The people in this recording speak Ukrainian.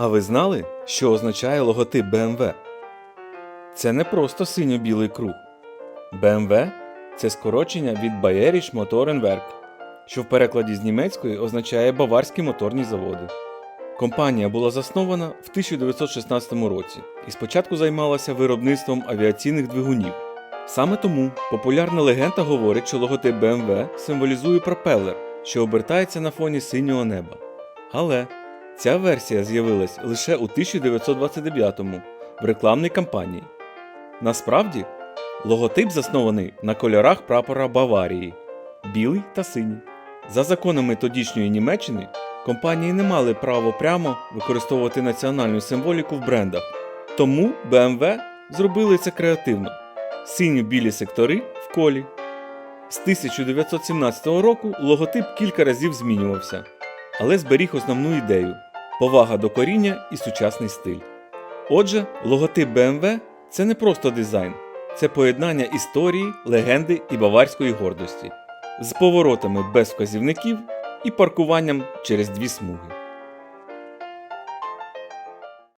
А ви знали, що означає логотип BMW? Це не просто синьо-білий круг. BMW – це скорочення від Bayerische Motorenwerk, що в перекладі з німецької означає Баварські моторні заводи. Компанія була заснована в 1916 році і спочатку займалася виробництвом авіаційних двигунів. Саме тому популярна легенда говорить, що логотип BMW символізує пропелер, що обертається на фоні синього неба. Але ця версія з'явилась лише у 1929-му в рекламній кампанії. Насправді, логотип заснований на кольорах прапора Баварії білий та синій. За законами тодішньої Німеччини компанії не мали право прямо використовувати національну символіку в брендах. Тому BMW зробили це креативно: синьо-білі сектори в колі. З 1917 року логотип кілька разів змінювався, але зберіг основну ідею повага до коріння і сучасний стиль. Отже, логотип BMW – це не просто дизайн, це поєднання історії, легенди і баварської гордості з поворотами без вказівників і паркуванням через дві смуги.